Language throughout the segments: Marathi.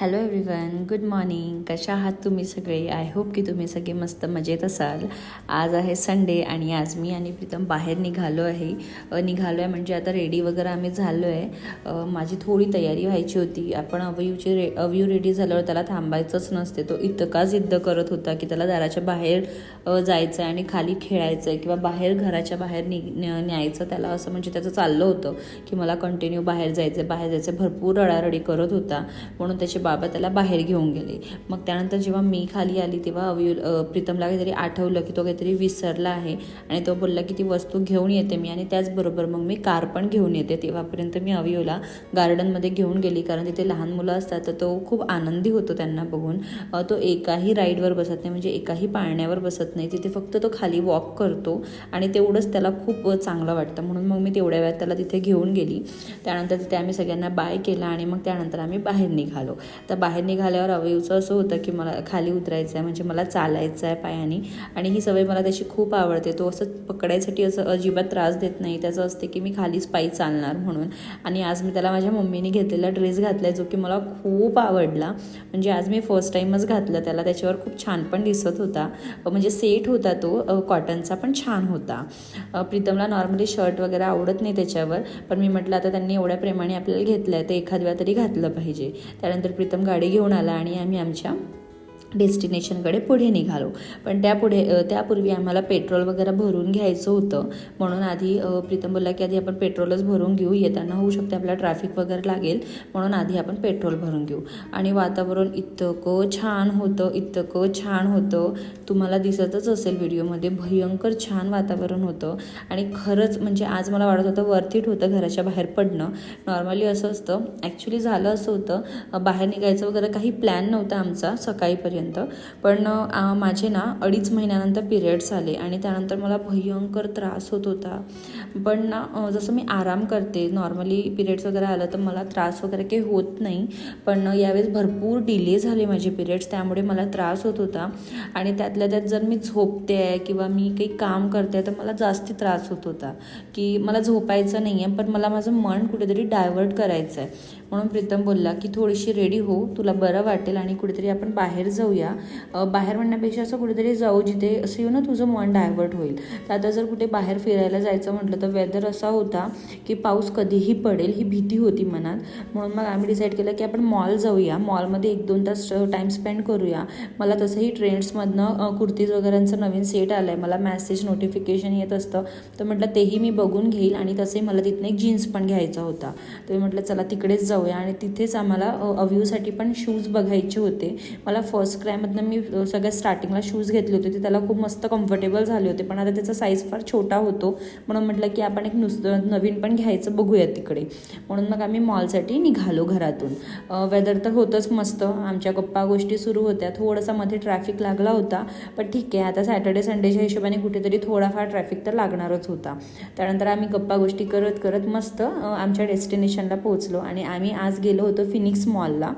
हॅलो एव्हरीवन गुड मॉर्निंग कशा आहात तुम्ही सगळे? आय होप की तुम्ही सगळे मस्त मजेत असाल. आज आहे संडे आणि आज मी आणि प्रीतम बाहेर निघालो आहे. निघालो आहे म्हणजे आता रेडी वगैरे आम्ही झालो आहे माझी थोडी तयारी व्हायची होती. आपण अवयूची रे अवयू रेडी झाल्यावर त्याला थांबायचंच नसते. तो इतका जिद्द करत होता की त्याला दाराच्या बाहेर जायचं आहे आणि खाली खेळायचं आहे किंवा बाहेर घराच्या बाहेर नि न्यायचं त्याला असं म्हणजे त्याचं चाललं होतं की मला कंटिन्यू बाहेर जायचं बाहेर जायचं भरपूर रडारडी करत होता. म्हणून त्याचे बाबा त्याला बाहेर घेऊन गेले. मग त्यानंतर जेव्हा मी खाली आली तेव्हा अवयू प्रीतमला काहीतरी आठवलं की तो काहीतरी विसरला आहे. आणि तो बोलला की ती वस्तू घेऊन येते मी आणि त्याचबरोबर मग मी कार पण घेऊन येते. तेव्हापर्यंत मी अवयूला गार्डनमध्ये घेऊन गेली कारण तिथे लहान मुलं असतात तर तो खूप आनंदी होतो त्यांना बघून. तो एकाही राईडवर बसत नाही म्हणजे एकाही पाळण्यावर बसत नाही. तिथे फक्त तो खाली वॉक करतो आणि तेवढंच त्याला खूप चांगलं वाटतं. म्हणून मग मी तेवढ्या वेळात त्याला तिथे घेऊन गेली. त्यानंतर तिथे आम्ही सगळ्यांना बाय केला आणि मग त्यानंतर आम्ही बाहेर निघालो. तर बाहेर निघाल्यावर अवयूचं असं होतं की मला खाली उतरायचं आहे म्हणजे मला चालायचं आहे पायाने. आणि ही सवय मला त्याची खूप आवडते. तो असं पकडायसाठी असं अजिबात त्रास देत नाही. त्याचं असते की मी खालीच पायी चालणार म्हणून. आणि आज मी त्याला माझ्या मम्मीने घेतलेला ड्रेस घातला आहे जो की मला खूप आवडला. म्हणजे आज मी फर्स्ट टाईमच घातला त्याला. त्याच्यावर खूप छान पण दिसत होता. म्हणजे सेट होता तो. कॉटनचा पण छान होता. प्रीतमला नॉर्मली शर्ट वगैरे आवडत नाही त्याच्यावर. पण मी म्हटलं आता त्यांनी एवढ्या प्रेमाने आपल्याला घेतलं आहे तर एखाद वेळा तरी घातलं पाहिजे. त्यानंतर प्रीतम गाडी घेऊन आला आणि आम्ही आमच्या डेस्टिनेशनकडे पुढे निघालो. पण त्यापुढे त्यापूर्वी आम्हाला पेट्रोल वगैरे भरून घ्यायचं होतं. म्हणून आधी प्रीतम बोलला की आधी आपण पेट्रोलच भरून घेऊ येताना होऊ शकते आपल्याला ट्रॅफिक वगैरे लागेल. म्हणून आधी आपण पेट्रोल भरून घेऊ. आणि वातावरण इतकं छान होतं इतकं छान होतं. तुम्हाला दिसतच असेल व्हिडिओमध्ये भयंकर छान वातावरण होतं. आणि खरंच म्हणजे आज मला वाटत होतं वरतीट होतं घराच्या बाहेर पडणं. नॉर्मली असं असतं. ॲक्च्युली झालं असं होतं. बाहेर निघायचं वगैरे काही प्लॅन नव्हता आमचा पर्यंत पण माझे ना अडीच महिन्यानंतर पिरियड्स आले आणि त्यानंतर मला भयंकर त्रास होत होता. पण ना जसं मी आराम करते नॉर्मली पिरियड्स वगैरे आलं तर मला त्रास वगैरे काही होत नाही. पण यावेळेस भरपूर डिले झाले माझे पिरियड्स त्यामुळे मला त्रास होत होता. आणि त्यातल्या त्यात जर मी झोपते आहे किंवा मी काही काम करते आहे तर मला जास्ती त्रास होत होता. की मला झोपायचं नाही आहे पण मला माझं मन कुठेतरी डायवर्ट करायचं आहे म्हणून प्रीतम बोलला की थोडीशी रेडी हो तुला बरं वाटेल आणि कुठेतरी आपण बाहेर जाऊया. बाहेर म्हणण्यापेक्षा असं कुठेतरी जाऊ जिथे असं येऊ ना तुझं मन डायव्हर्ट होईल. तर आता जर कुठे बाहेर फिरायला जायचं म्हटलं तर वेदर असा होता की पाऊस कधीही पडेल ही भीती होती मनात. म्हणून मग आम्ही डिसाईड केलं की आपण मॉल जाऊया. मॉलमध्ये एक दोन तास टाईम स्पेंड करूया. मला तसंही ट्रेंड्समधनं कुर्तीज वगैरेंचं नवीन सेट आलं आहे मला मॅसेज नोटिफिकेशन येत असतं. तर म्हटलं तेही मी बघून घेईल आणि तसंही मला तिथनं एक जीन्स पण घ्यायचा होता. तर मी म्हटलं चला तिकडेच जाऊ. जाऊया. आणि तिथेच आम्हाला अव्ह्यूसाठी अव्यूसाठी पण शूज बघायचे होते. मला फर्स्ट क्रायमधनं मी सगळ्यात स्टार्टिंगला शूज घेतले होते. ते त्याला खूप मस्त कम्फर्टेबल झाले होते. पण आता त्याचा साईज फार छोटा होतो. म्हणून म्हटलं की आपण एक नुसतं नवीन पण घ्यायचं बघूया तिकडे. म्हणून मग आम्ही मॉलसाठी निघालो घरातून. वेदर तर होतंच मस्त. आमच्या गप्पा गोष्टी सुरू होत्या. थोडासा मध्ये ट्रॅफिक लागला होता. पण ठीक आहे. आता सॅटर्डे संडेच्या हिशोबाने कुठेतरी थोडाफार ट्रॅफिक तर लागणारच होता. त्यानंतर आम्ही गप्पा गोष्टी करत करत मस्त आमच्या डेस्टिनेशनला पोहोचलो. आणि आम्ही आज गेलो होतो फिनिक्स मॉलला.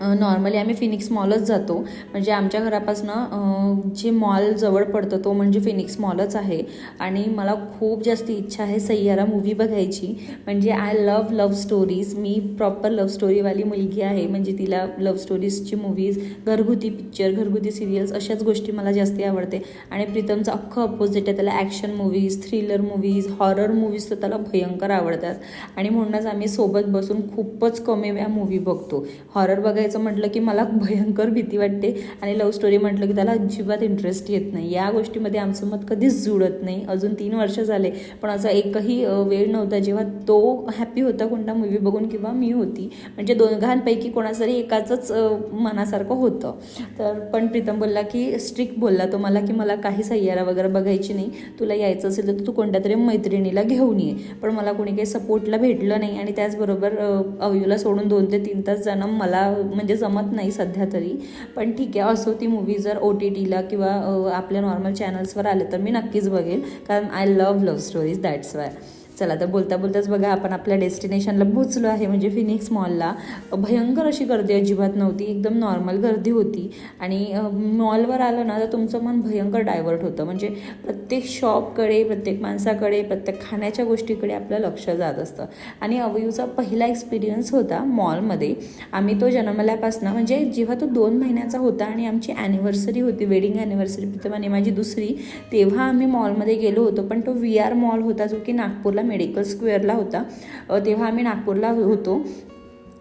नॉर्मली आम्ही फिनिक्स मॉलच जातो. म्हणजे आमच्या घरापासनं जे मॉल जवळ पडतं तो म्हणजे फिनिक्स मॉलच आहे. आणि मला खूप जास्त इच्छा आहे सय्यारा मूवी बघायची. म्हणजे आय लव लव्ह स्टोरीज मी प्रॉपर लव्ह स्टोरीवाली मुलगी आहे. म्हणजे तिला लव्ह स्टोरीजची मूवीज घरगुती पिक्चर घरगुती सिरियल्स अशाच गोष्टी मला जास्त आवडते. आणि प्रीतमचं अख्खं अपोजिट आहे. त्याला action movies thriller movies horror movies तर त्याला भयंकर आवडतात. आणि म्हणूनच आम्ही सोबत बसून खूपच कमी वेळा मूवी बघतो. हॉरर बघायचं म्हटलं की मला भयंकर भीती वाटते. आणि लव्ह स्टोरी म्हटलं की त्याला अजिबात इंटरेस्ट येत नाही. या गोष्टीमध्ये आमचं मत कधीच जुळत नाही. अजून तीन वर्ष झाले. पण असा एकही वेळ नव्हता. जेव्हा तो हॅपी होता कोणता मूवी बघून किंवा मी होती. म्हणजे दोघांपैकी कोणाचं एकाचंच मनासारखं होतं. तर पण प्रीतम बोलला की स्ट्रिक्ट बोलला तो मला की मला काही सय्यारा वगैरे बघायची नाही. तुला यायचं असेल तर तू कोणत्या तरी मैत्रिणीला घेऊन ये. पण मला कोणी काही सपोर्टला भेटलं नाही आणि त्याचबरोबर अवयूला सोडून दोन ते तीन तास जाणं मला म्हणजे जमत नाही सध्या तरी. पण ठीक आहे असो ती मूवी जर ओ टी टीला किंवा आपल्या नॉर्मल चॅनल्सवर आले तर मी नक्कीच बघेल. कारण I love love stories that's why चला तर बोलता बोलताच बघा आपण आपल्या डेस्टिनेशनला पोचलो आहे म्हणजे फिनिक्स मॉलला भयंकर अशी गर्दी अजिबात नव्हती एकदम नॉर्मल गर्दी होती. आणि मॉलवर आलं ना तर तुमचं मन भयंकर डायव्हर्ट होतं. म्हणजे प्रत्येक शॉपकडे प्रत्येक माणसाकडे प्रत्येक खाण्याच्या गोष्टीकडे आपलं लक्ष जात असतं. आणि अवयूचा पहिला एक्सपिरियन्स होता मॉलमध्ये आम्ही तो जन्मल्यापासनं म्हणजे जेव्हा तो दोन महिन्याचा होता आणि आमची ॲनिव्हर्सरी होती वेडिंग ॲनिव्हर्सरी प्रथम आणि माझी दुसरी तेव्हा आम्ही मॉलमध्ये गेलो होतो. पण तो व्ही आर मॉल होता जो की नागपूरला मेडिकल स्क्वेअरला होता. तेव्हा आम्ही नागपूरला होतो.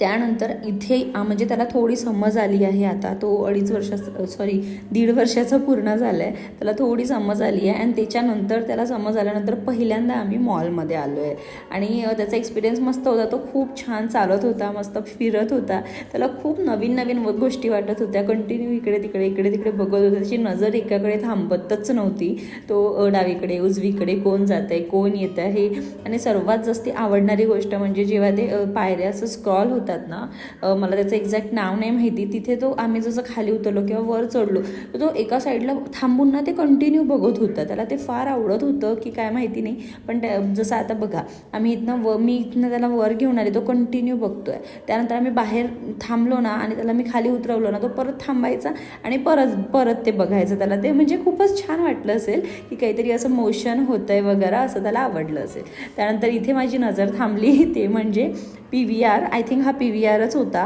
त्यानंतर इथे म्हणजे त्याला थोडी समज आली आहे आता. तो अडीच वर्षाचा सॉरी दीड वर्षाचा पूर्ण झाला आहे त्याला थोडी समज आली आहे आणि त्याच्यानंतर त्याला समज आल्यानंतर पहिल्यांदा आम्ही मॉलमध्ये आलो आहे आणि त्याचा एक्सपिरियन्स मस्त होता. तो खूप छान चालत होता मस्त फिरत होता. त्याला खूप नवीन नवीन व- गोष्टी वाटत होत्या. कंटिन्यू इकडे तिकडे इकडे तिकडे बघत होता. त्याची नजर एकाकडे थांबतच नव्हती. तो डावीकडे उजवीकडे कोण जात आहे कोण येत आहे आणि सर्वात जास्ती आवडणारी गोष्ट म्हणजे जेव्हा ते पायऱ्याचं पायऱ्या असं स्क्रॉल होतात ना मला त्याचं एक्झॅक्ट नाव नाही माहिती तिथे तो आम्ही जसं खाली उतरलो किंवा वर चढलो तर तो एका साईडला थांबून ना ते कंटिन्यू बघत होता. त्याला ते फार आवडत होतं की काय माहिती नाही पण जसं आता बघा आम्ही इथनं व मी इथनं त्याला वर घेऊन आले तो कंटिन्यू बघतोय. त्यानंतर आम्ही बाहेर थांबलो ना आणि त्याला मी खाली उतरवलो ना तो परत थांबायचा आणि परत परत ते बघायचं त्याला. ते म्हणजे खूपच छान वाटलं असेल की काहीतरी असं मोशन होतंय वगैरे असं त्याला आवडलं असेल. त्यानंतर इथे माझी नजर थांबली ते म्हणजे P V R I think हा पी व्ही आरच होता.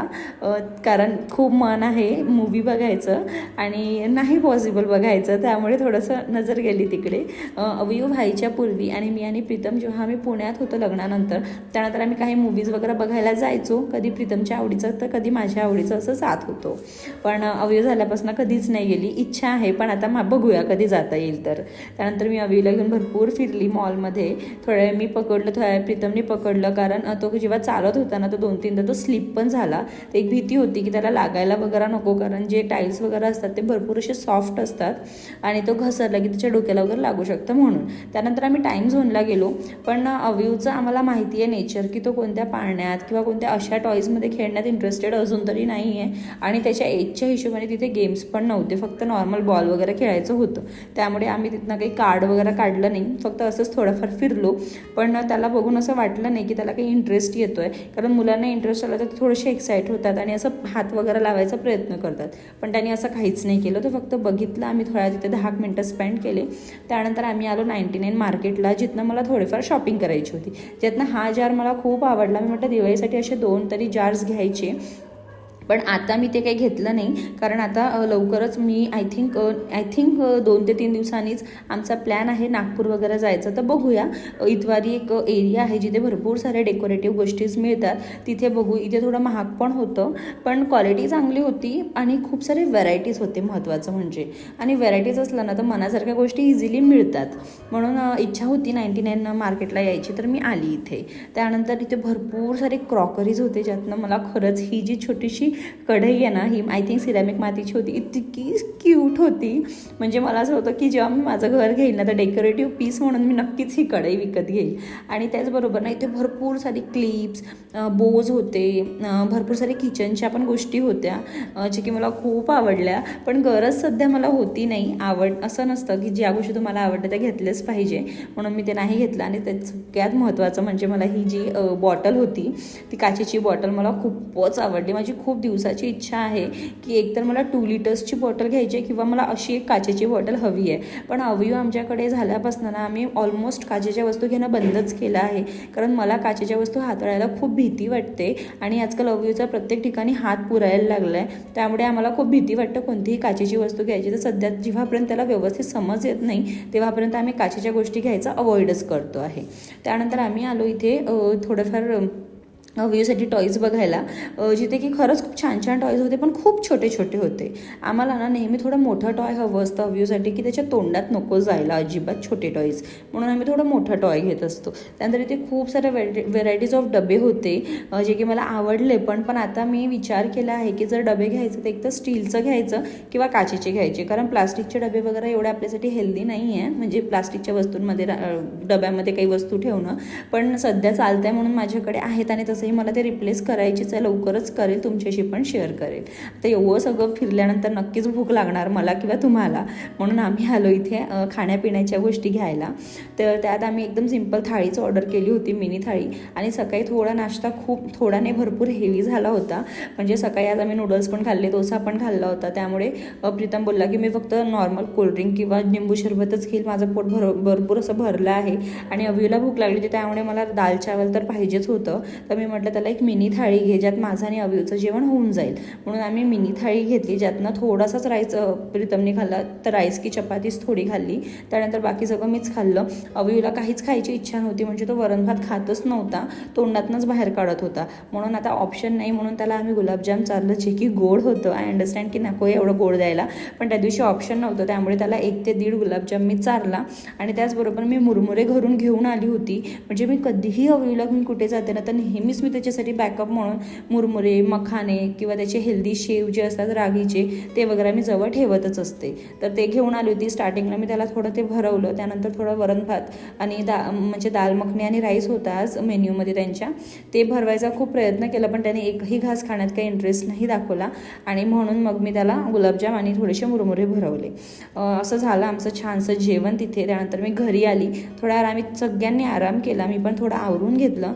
कारण खूप मन आहे मूवी बघायचं आणि नाही पॉसिबल बघायचं त्यामुळे थोडंसं नजर गेली तिकडे. अवयू व्हायच्या पूर्वी आणि मी आणि प्रीतम जेव्हा आम्ही पुण्यात होतो लग्नानंतर त्यानंतर आम्ही काही मूवीज वगैरे बघायला जायचो. कधी प्रीतमच्या आवडीचं तर कधी माझ्या आवडीचं असं जात होतो. पण अवयव झाल्यापासून कधीच नाही गेली. इच्छा आहे पण आता मा बघूया कधी जाता येईल तर. त्यानंतर मी अवयूला घेऊन भरपूर फिरली मॉलमध्ये थोड्या वेळ मी पकडलं थोड्या प्रीतमने पकडलं कारण तो जेव्हा चालत होता ना तो दोन तीनदा तो स्लिप पण झाला. तर एक भीती होती की त्याला लागायला वगैरे नको कारण जे टाईल्स वगैरे असतात ते भरपूर असे सॉफ्ट असतात आणि तो घसरला की त्याच्या डोक्याला वगैरे लागू शकतं म्हणून. त्यानंतर आम्ही टाईम झोनला गेलो पण अव्यूचं आम्हाला माहिती आहे नेचर की तो कोणत्या पाळण्यात किंवा कोणत्या अशा टॉईजमध्ये खेळण्यात इंटरेस्टेड अजून तरी नाही आहे आणि त्याच्या एजच्या हिशोबाने तिथे गेम्स पण नव्हते फक्त नॉर्मल बॉल वगैरे खेळायचं होतं. त्यामुळे आम्ही तिथनं काही कार्ड वगैरे काढलं नाही फक्त असंच थोडंफार फिरलो. पण त्याला बघून असं वाटलं नाही की त्याला काही इंटरेस्ट येतो आहे कारण मुलांना इंटरेस्ट आला तर थोडेसे एक्साईट होतात आणि असं हात वगैरे लावायचा प्रयत्न करतात. पण त्यांनी असं काहीच नाही केलं. तो फक्त बघितलं आम्ही थोड्या तिथे दहा मिनटं स्पेंड केले. त्यानंतर आम्ही आलो नाईन्टी नाईन मार्केटला जिथनं मला थोडेफार शॉपिंग करायची होती. ज्यातनं हा जार मला खूप आवडला. मी म्हटलं दिवाळीसाठी असे दोन तरी जार्स घ्यायचे. पण आता मी ते काही घेतलं नाही. कारण आता लवकरच मी आय थिंक आय थिंक दोन ते तीन दिवसांनीच आमचा प्लॅन आहे नागपूर वगैरे जायचं. तर बघूया. इतवारी एक एरिया आहे जिथे भरपूर साऱ्या डेकोरेटिव्ह गोष्टीज मिळतात. तिथे बघू इथे थोडं महाग पण होतं. पण क्वालिटी चांगली होती आणि खूप सारे व्हरायटीज होते महत्त्वाचं म्हणजे. आणि व्हरायटीज असलं ना तर मनासारख्या गोष्टी इझिली मिळतात. म्हणून इच्छा होती नाईन्टी नाईन मार्केटला यायची तर मी आली इथे. त्यानंतर इथे भरपूर सारे क्रॉकरीज होते ज्यातनं मला खरंच ही जी छोटीशी कढई आहे ना ही आय थिंक सिरॅमिक मातीची होती. इतकी क्यूट होती. म्हणजे मला असं होतं की जेव्हा मी माझं घर घेईल ना तर डेकोरेटिव्ह पीस म्हणून मी नक्कीच ही कढई विकत घेईल. आणि त्याचबरोबर ना इथे भरपूर सारी क्लिप्स बोज होते. भरपूर सारी किचनच्या पण गोष्टी होत्या जे की मला खूप आवडल्या. पण गरज सध्या मला होती नाही. आवड असं नसतं की ज्या गोष्टी तुम्हाला आवडल्या त्या घेतल्याच पाहिजे. म्हणून मी ते नाही घेतलं. आणि त्यात सगळ्यात महत्त्वाचं म्हणजे मला ही जी बॉटल होती ती काचेची बॉटल मला खूपच आवडली. माझी खूप दिवसाची इच्छा आहे की एकतर मला टू लिटर्सची बॉटल घ्यायची आहे किंवा मला अशी एक काचेची बॉटल हवी आहे. पण अवयव आमच्याकडे झाल्यापासून ना आम्ही ऑलमोस्ट काचेच्या वस्तू घेणं बंदच केलं आहे. कारण मला काचेच्या वस्तू हाताळायला खूप भीती वाटते आणि आजकाल अवयवचा प्रत्येक ठिकाणी हात पुरायला लागला आहे त्यामुळे आम्हाला खूप भीती वाटतं कोणतीही काचेची वस्तू घ्यायची. तर सध्या जेव्हापर्यंत त्याला व्यवस्थित समज येत नाही तेव्हापर्यंत आम्ही काचेच्या गोष्टी घ्यायचा अवॉइडच करतो आहे. त्यानंतर आम्ही आलो इथे थोडंफार व्ह्यूसाठी टॉईज बघायला. जिथे की खरंच खूप छान छान टॉईज होते पण खूप छोटे छोटे होते. आम्हाला ना नेहमी थोडं मोठं टॉय हवं असतं व्ह्यूसाठी की त्याच्या तोंडात नको जायला अजिबात छोटे टॉईज म्हणून आम्ही थोडं मोठं टॉय घेत असतो. त्यानंतर इथे खूप साऱ्या व्हेरायटी व्हेरायटीज ऑफ डबे होते जे की मला आवडले पण पण आता मी विचार केला आहे की जर डबे घ्यायचं तर एक तर स्टीलचं घ्यायचं किंवा काचेचे घ्यायचे. कारण प्लास्टिकचे डबे वगैरे एवढे आपल्यासाठी हेल्दी नाही आहे म्हणजे प्लास्टिकच्या वस्तूंमध्ये रा- डब्यामध्ये काही वस्तू ठेवणं. पण सध्या चालतंय म्हणून माझ्याकडे आहेत आणि तसंही तरी मला ते रिप्लेस करायचीच आहे लवकरच करेल तुमच्याशी पण शेअर करेल. तर एवढं सगळं फिरल्यानंतर नक्कीच भूक लागणार मला किंवा तुम्हाला. म्हणून आम्ही आलो इथे खाण्यापिण्याच्या गोष्टी घ्यायला. तर त्यात आम्ही एकदम सिंपल थाळीच ऑर्डर केली होती मिनी थाळी. आणि सकाळी थोडा नाश्ता खूप थोडाने भरपूर हेवी झाला होता. म्हणजे सकाळी आज आम्ही नूडल्स पण खाल्ले डोसा पण खाल्ला होता. त्यामुळे प्रीतम बोलला की मी फक्त नॉर्मल कोल्ड्रिंक किंवा निंबू सरबतच घेईल. माझं पोट भर भरपूर असं भरलं आहे. आणि अव्यूला भूक लागली होती त्यामुळे मला दाल चावल तर पाहिजेच होतं. तर मी म्हटलं त्याला एक मिनी थाळी घे ज्यात माझं आणि अवीचं जेवण होऊन जाईल. म्हणून आम्ही मिनी थाळी घेतली ज्यातनं थोडासाच राईस प्रीतमने खाल्ला. तर राईस की चपातीच थोडी खाल्ली. त्यानंतर बाकी सगळं मीच खाल्लं. अवीला काहीच खायची इच्छा नव्हती म्हणजे तो वरण भात खातच नव्हता. तोंडातनंच बाहेर काढत होता. म्हणून आता ऑप्शन नाही म्हणून त्याला आम्ही गुलाबजाम चाललं जे की गोड होतं. आय अंडरस्टँड की नको एवढं गोड द्यायला पण त्या दिवशी ऑप्शन नव्हतं. त्यामुळे त्याला एक ते दीड गुलाबजाम मी चारला. आणि त्याचबरोबर मी मुरमुरे घरून घेऊन आली होती. म्हणजे मी कधीही अवयूला घेऊन कुठे जाते ना तर नेहमीच मी त्याच्यासाठी बॅकअप म्हणून मुरमुरे मखाने किंवा त्याचे हेल्दी शेव जे असतात रागीचे ते वगैरे मी जवळ ठेवतच असते. तर ते घेऊन आली होती स्टार्टिंगला मी त्याला थोडं ते भरवलं. त्यानंतर थोडं वरण भात आणि दा म्हणजे दाल मखनी आणि राईस होता आज मेन्यूमध्ये त्यांच्या. ते भरवायचा खूप प्रयत्न केला पण त्याने एकही घास खाण्यात काही इंटरेस्ट नाही दाखवला. आणि म्हणून मग मी त्याला गुलाबजाम आणि थोडेसे मुरमुरे भरवले. असं झालं. आमचं छानसं जेवण तिथे. त्यानंतर मी घरी आली. थोडा आराम सगळ्यांनी आराम केला. मी पण थोडं आवरून घेतलं.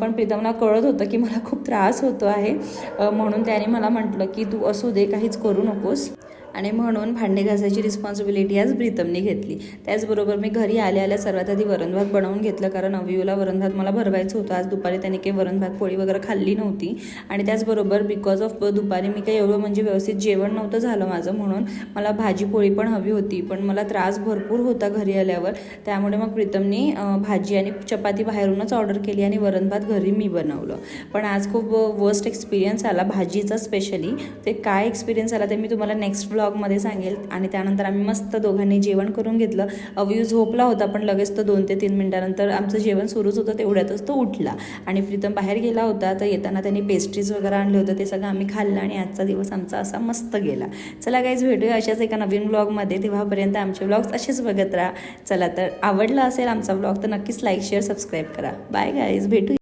पण प्रीतमला कळत होतं की मला खूप त्रास होतो आहे. म्हणून त्याने मला म्हटलं की तू असू दे काहीच करू नकोस. आणि म्हणून भांडे घासायची रिस्पॉन्सिबिलिटी आज प्रीतमने घेतली. त्याचबरोबर मी घरी आल्या आल्या सर्वात आधी वरणभात बनवून घेतलं कारण अवियूला वरणभात मला भरवायचं होतं. आज दुपारी त्याने काही वरणभात पोळी वगैरे खाल्ली नव्हती. आणि त्याचबरोबर बिकॉज ऑफ दुपारी मी काही एवढं म्हणजे व्यवस्थित जेवण नव्हतं झालं माझं म्हणून मला भाजी पोळी पण हवी होती. पण मला त्रास भरपूर होता घरी आल्यावर. त्यामुळे मग प्रीतमने भाजी आणि चपाती बाहेरूनच ऑर्डर केली आणि वरणभात घरी मी बनवलं. पण आज खूप वर्स्ट एक्सपिरियन्स आला भाजीचा स्पेशली ते काय एक्सपिरियन्स आला ते मी तुम्हाला नेक्स्ट ब्लॉगमध्ये सांगेल आणि त्यानंतर आम्ही मस्त दोघांनी जेवण करून घेतलं. अवयू झोपला होता पण लगेच तो दोन ते तीन मिनटानंतर आमचं जेवण सुरूच होतं तेवढ्यातच तो उठला. आणि प्रीतम बाहेर गेला होता तर येताना त्यांनी पेस्ट्रीज वगैरे आणले होते ते सगळं आम्ही खाल्लं आणि आजचा दिवस आमचा असा मस्त गेला. चला काहीच भेटूया अशाच एका नवीन ब्लॉगमध्ये तेव्हापर्यंत आमचे ब्लॉग्स असेच बघत राहा. चला तर आवडला असेल आमचा ब्लॉग तर नक्कीच लाईक शेअर सबस्क्राईब करा. बाय गाईज भेटू